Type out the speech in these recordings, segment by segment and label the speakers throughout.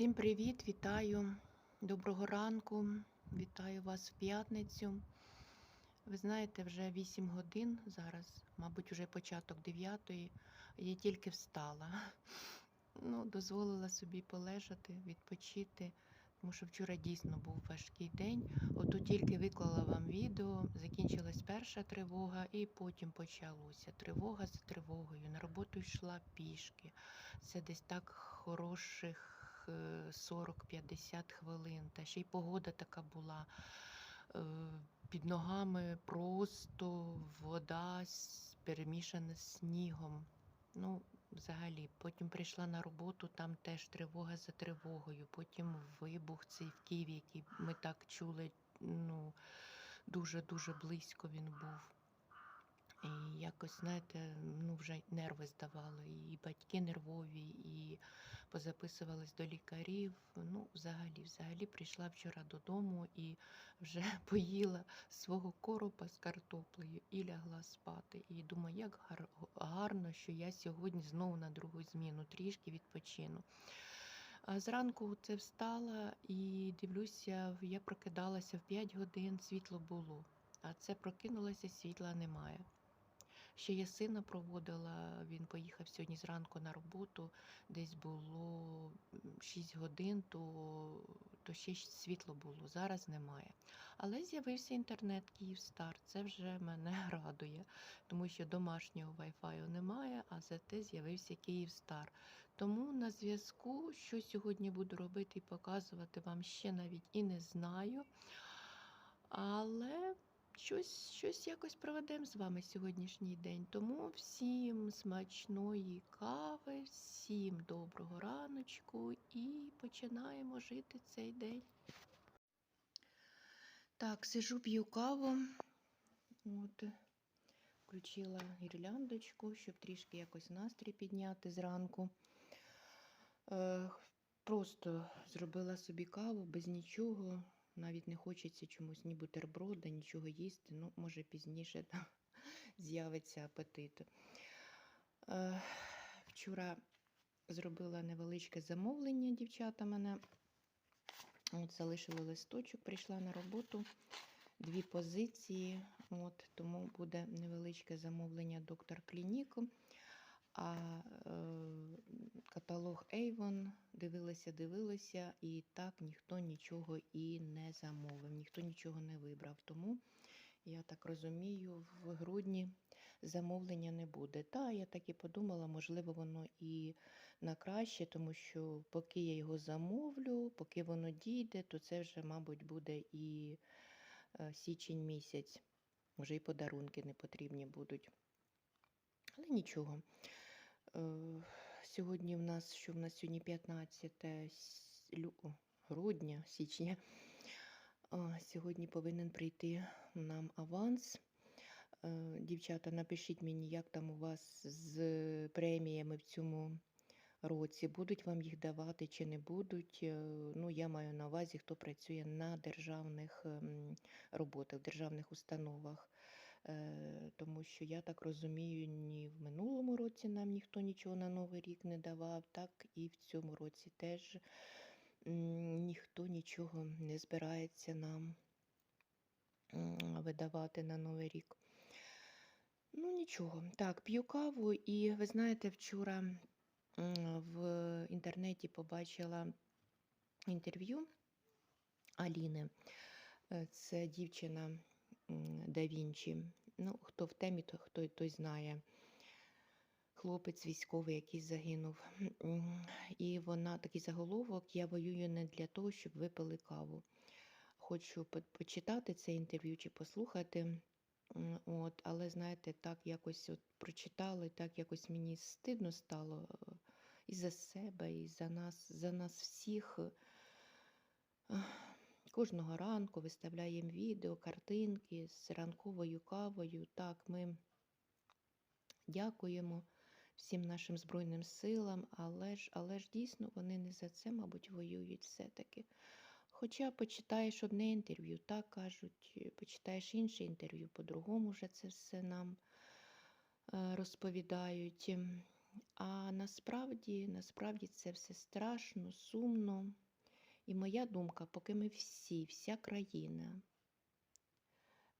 Speaker 1: Всім привіт, вітаю. Доброго ранку. Вітаю вас в п'ятницю. Ви знаєте, вже 8 годин зараз, мабуть, вже початок 9 Я тільки встала. Ну, дозволила собі полежати, відпочити, тому що вчора дійсно був важкий день. Ото тільки виклала вам відео, закінчилась перша тривога, і потім почалося. Тривога за тривогою. На роботу йшла пішки. Це десь так хороших 40-50 хвилин. Та ще й погода така була. е, Під ногами просто вода перемішана з снігом. Ну, взагалі, потім прийшла на роботу, там теж тривога за тривогою. Потім вибух цей в Києві, який ми так чули, ну, дуже-дуже близько він був. І якось, знаєте, ну вже нерви здавали, і батьки нервові, і позаписувались до лікарів. Ну, взагалі, взагалі прийшла вчора додому і вже поїла свого коропа з картоплею і лягла спати. І думаю, як гар- гарно, що я сьогодні знову на другу зміну трішки відпочину. А зранку це встала і дивлюся, я прокидалася в 5 годин, світло було. А це прокинулася, світла немає. Ще я сина проводила, він поїхав сьогодні зранку на роботу, десь було 6 годин, то, то ще світло було, зараз немає. Але з'явився інтернет Київстар, це вже мене радує, тому що домашнього Wi-Fi немає, а зате з'явився Київстар. Тому на зв'язку, що сьогодні буду робити і показувати вам ще навіть і не знаю. Але щось, щось якось проведемо з вами сьогоднішній день. Тому всім смачної кави, всім доброго раночку і починаємо жити цей день. Так, сижу, п'ю каву. От, включила гірляндочку, щоб трішки якось настрій підняти зранку. Е, просто зробила собі каву без нічого. Навіть не хочеться чомусь ні бутерброда, нічого їсти. Ну, може, пізніше там з'явиться апетит. Е, вчора зробила невеличке замовлення, дівчата мене. От, залишила листочок, прийшла на роботу. Дві позиції, от, тому буде невеличке замовлення доктор клініку. А е, каталог Avon дивилася, дивилася, і так ніхто нічого і не замовив, ніхто нічого не вибрав. Тому я так розумію, в грудні замовлення не буде. Та я так і подумала, можливо, воно і на краще, тому що поки я його замовлю, поки воно дійде, то це вже, мабуть, буде і е, січень місяць. Вже і подарунки не потрібні будуть. Але нічого. Сьогодні в нас, що в нас сьогодні 15 с- грудня, січня. Сьогодні повинен прийти нам аванс. Е, Дівчата, напишіть мені, як там у вас з преміями в цьому році. Будуть вам їх давати чи не будуть. Е, Ну, я маю на увазі, хто працює на державних ем, роботах, в державних установах. Е, Тому що я так розумію, ні в минулому році нам ніхто нічого на Новий рік не давав, так і в цьому році теж ніхто нічого не збирається нам видавати на Новий рік. Ну, нічого. Так, п'ю каву, і ви знаєте, вчора в інтернеті побачила інтерв'ю Аліни. Е, Це дівчина да Вінчі. Ну, хто в темі, то хто той знає. Хлопець військовий, який загинув. І вона такий заголовок: Я воюю не для того, щоб ви пили каву. Хочу почитати це інтерв'ю чи послухати. От, але знаєте, так якось от прочитала, і так якось мені стидно стало і за себе, і за нас, за нас всіх. Кожного ранку виставляємо відео, картинки з ранковою кавою. Так, ми дякуємо всім нашим Збройним силам, але ж, але ж дійсно вони не за це, мабуть, воюють все-таки. Хоча почитаєш одне інтерв'ю, так кажуть, почитаєш інше інтерв'ю, по-другому вже це все нам е, розповідають. А насправді, насправді це все страшно, сумно. І моя думка, поки ми всі, вся країна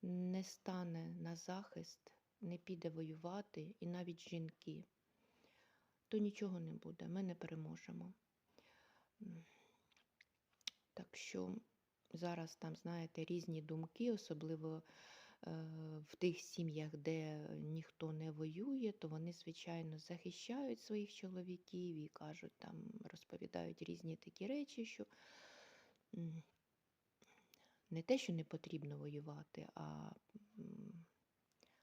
Speaker 1: не стане на захист, не піде воювати, і навіть жінки, то нічого не буде, ми не переможемо. Так що зараз там, знаєте, різні думки, особливо в тих сім'ях, де ніхто не воює, то вони, звичайно, захищають своїх чоловіків і кажуть, там розповідають різні такі речі, що не те, що не потрібно воювати, а,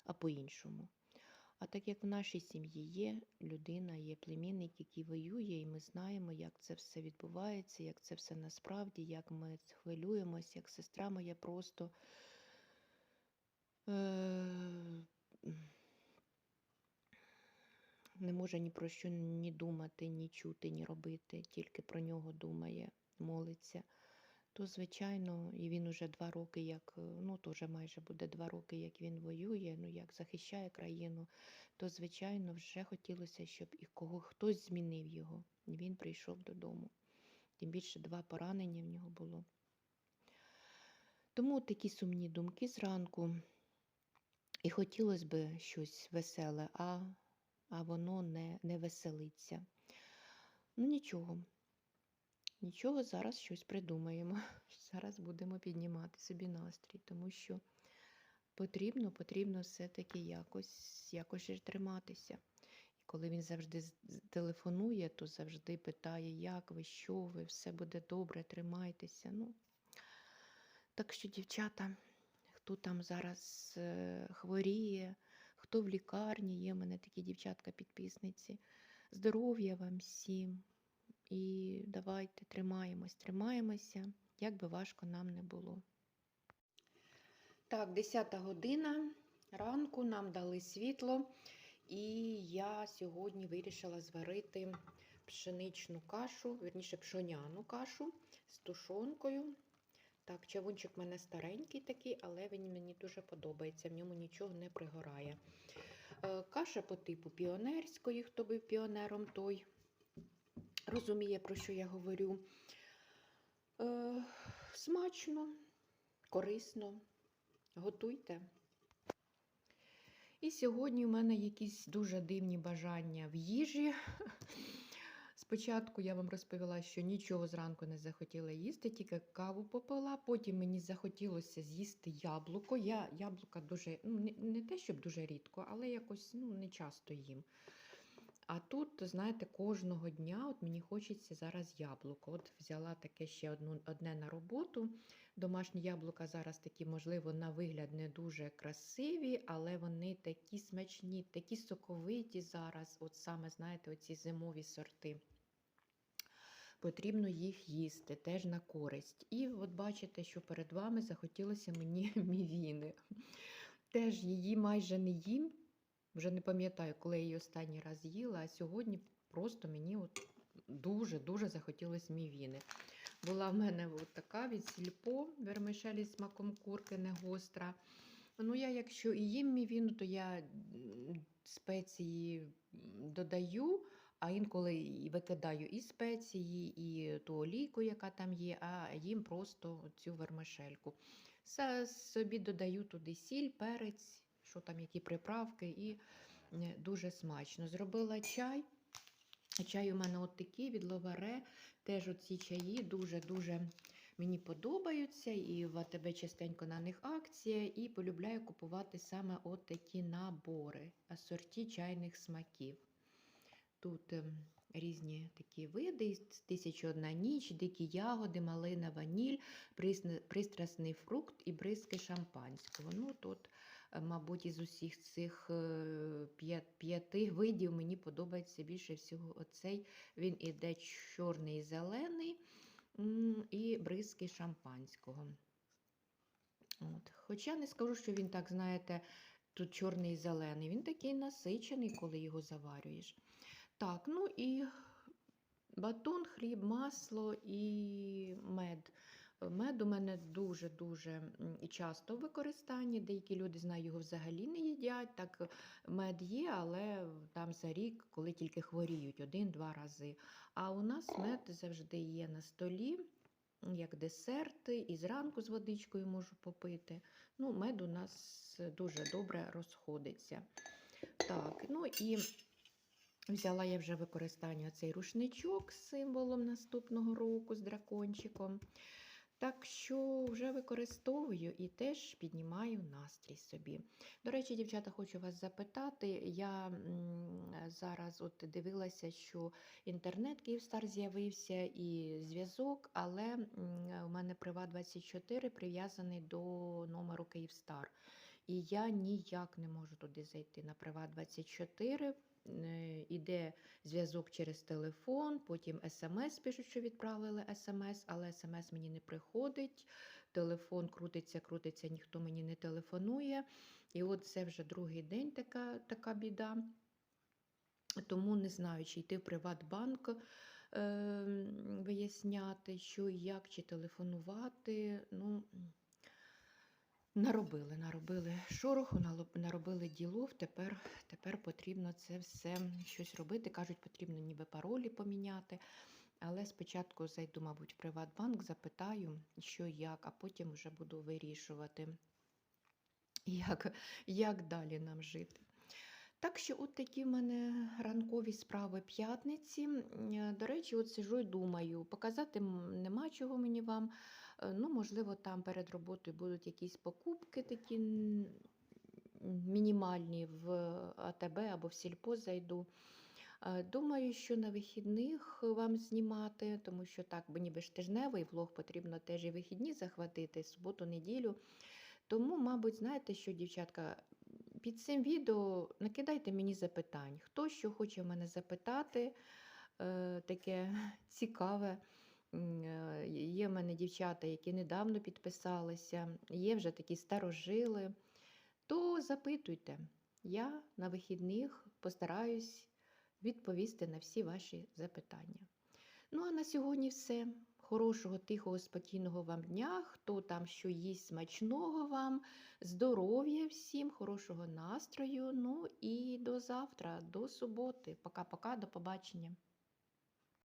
Speaker 1: а по-іншому. А так як в нашій сім'ї є людина, є племінник, який воює, і ми знаємо, як це все відбувається, як це все насправді, як ми хвилюємось, як сестра моя просто е, не може ні про що ні думати, ні чути, ні робити, тільки про нього думає, молиться. То, звичайно, і він уже два роки, як, е, ну, то вже майже буде два роки, як він воює, ну, як захищає країну, то, звичайно, вже хотілося, щоб і кого хтось змінив його, він прийшов додому. Тим більше два поранення в нього було. Тому такі сумні думки зранку. І хотілося б щось веселе, а, а воно не, не веселиться. Ну нічого. Нічого, зараз щось придумаємо. Зараз будемо піднімати собі настрій, тому що потрібно, потрібно все-таки якось, якось триматися. І коли він завжди телефонує, то завжди питає, як ви, що ви, все буде добре, тримайтеся. Ну, так що, дівчата, хто там зараз е, хворіє, хто в лікарні, є в мене такі дівчатка-підписниці. Здоров'я вам всім. І давайте тримаємось, тримаємося, як би важко нам не було. Так, 10 година ранку нам дали світло, і я сьогодні вирішила зварити пшеничну кашу, верніше пшоняну кашу з тушонкою. Так, чавунчик в мене старенький такий, але він мені дуже подобається, в ньому нічого не пригорає. Е, Каша по типу піонерської, хто був піонером, той розуміє, про що я говорю. Е, смачно, корисно. Готуйте. І сьогодні у мене якісь дуже дивні бажання в їжі. Спочатку я вам розповіла, що нічого зранку не захотіла їсти, тільки каву попила. Потім мені захотілося з'їсти яблуко. Я яблука дуже, ну не, не те, щоб дуже рідко, але якось ну, не часто їм. А тут, знаєте, кожного дня от мені хочеться зараз яблуко. От взяла таке ще одну, одне на роботу. Домашні яблука зараз такі, можливо, на вигляд не дуже красиві, але вони такі смачні, такі соковиті зараз. От саме, знаєте, оці зимові сорти. Потрібно їх їсти теж на користь. І от бачите, що перед вами захотілося мені мівіни. Теж її майже не їм. Вже не пам'ятаю, коли я її останній раз їла, а сьогодні просто мені дуже-дуже захотілося мівіни. Була в мене от така від сільпо, вермишелі з смаком курки, не гостра. Ну, я, якщо і їм мівіну, то я спеції додаю, а інколи викидаю і спеції, і ту олійку, яка там є, а їм просто цю вермишельку. Собі додаю туди сіль, перець, що там, які приправки, і е, дуже смачно. Зробила чай. Чай у мене от такий від ловаре. Теж оці чаї дуже-дуже мені подобаються. І в АТБ частенько на них акція. І полюбляю купувати саме от такі набори, асорті чайних смаків. Тут ем, різні такі види: тисяча одна ніч, дикі ягоди, малина, ваніль, пристрасний фрукт і бризки шампанського. Ну, тут, е, мабуть, із усіх цих е, п'яти видів мені подобається більше всього оцей. Він іде чорний зелений і бризки шампанського. От. Хоча не скажу, що він так, знаєте, тут чорний і зелений. Він такий насичений, коли його заварюєш. Так, ну і батон, хліб, масло і мед. Мед у мене дуже-дуже часто в використанні. Деякі люди знаю, його взагалі не їдять. Так мед є, але там за рік, коли тільки хворіють, один-два рази. А у нас мед завжди є на столі, як десерт, і зранку з водичкою можу попити. Ну, мед у нас дуже добре розходиться. Так, ну і взяла я вже використання цей рушничок з символом наступного року з дракончиком. Так що вже використовую і теж піднімаю настрій собі. До речі, дівчата, хочу вас запитати. Я зараз от дивилася, що інтернет Київстар з'явився і зв'язок, але у мене Приват 24 прив'язаний до номеру Київстар. І я ніяк не можу туди зайти на Приват 24. Е, Іде зв'язок через телефон, потім смс пишуть, що відправили смс, але смс мені не приходить. Телефон крутиться, крутиться, ніхто мені не телефонує. І от це вже другий день така, така біда. Тому не знаю, чи йти в Приватбанк е, виясняти, що і як, чи телефонувати. Ну, наробили, наробили шороху, наробили ділов. Тепер, тепер потрібно це все щось робити. Кажуть, потрібно ніби паролі поміняти. Але спочатку зайду, мабуть, в Приватбанк, запитаю, що як, а потім вже буду вирішувати, як, як далі нам жити. Так що, от такі в мене ранкові справи п'ятниці. Е, До речі, от сижу і думаю, показати нема чого мені вам. Е, Ну, можливо, там перед роботою будуть якісь покупки такі мінімальні в АТБ або в сільпо зайду. Е, Думаю, що на вихідних вам знімати, тому що так, ніби ж тижневий влог потрібно теж і вихідні захватити, суботу, неділю. Тому, мабуть, знаєте що, дівчатка, під цим відео накидайте мені запитань. Хто що хоче в мене запитати, е, таке цікаве. Е, Є в мене дівчата, які недавно підписалися, є вже такі старожили. То запитуйте. Я на вихідних постараюсь відповісти на всі ваші запитання. Ну а на сьогодні все. Хорошого, тихого, спокійного вам дня. Хто там що їсть смачного вам, здоров'я всім, хорошого настрою. Ну і до завтра, до суботи. Пока-пока, до побачення.